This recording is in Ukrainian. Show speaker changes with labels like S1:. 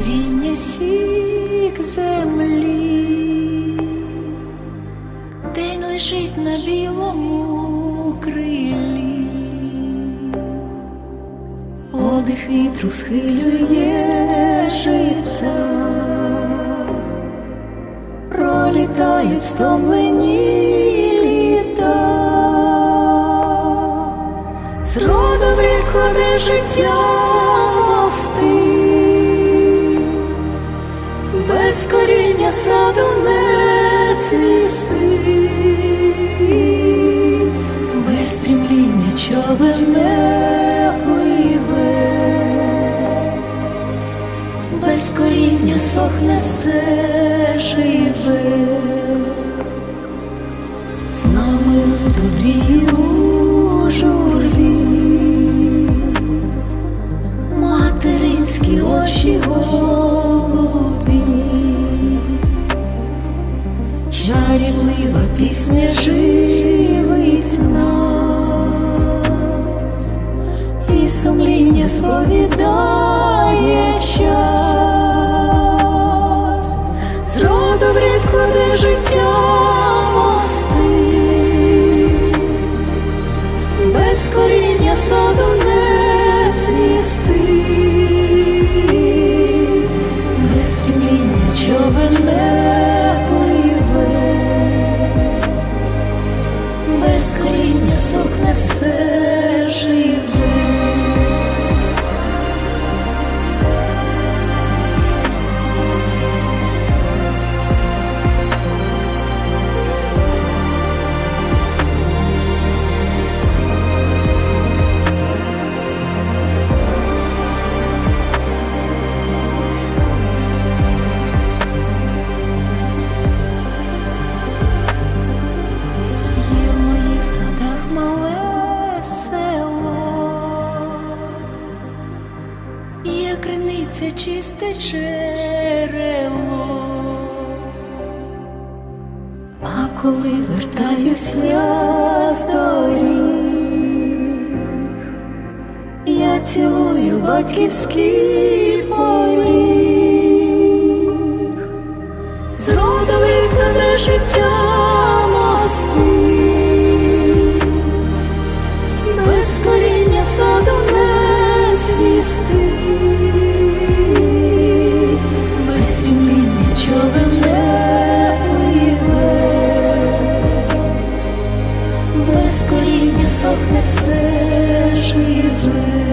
S1: бік землі, день лежить на білому крилі, подих вітру схилює жита, пролітають стомлені літа. Зрода кладе життя мости, без коріння саду не цвісти, без стрімління човен не пливе, без коріння сохне все живе, з нами добрі у журбі. Материнські очі чарівлива пісня живить нас, і сумління сповідає час, з роду в рід кладе життя мости. Без коріння саду не цвісти, без стремління човен не без коріння все криниця чисте джерело. А коли вертаюсь я з доріг, я цілую батьківський поріг. Зроду викладе життя з коріння сохне все живе.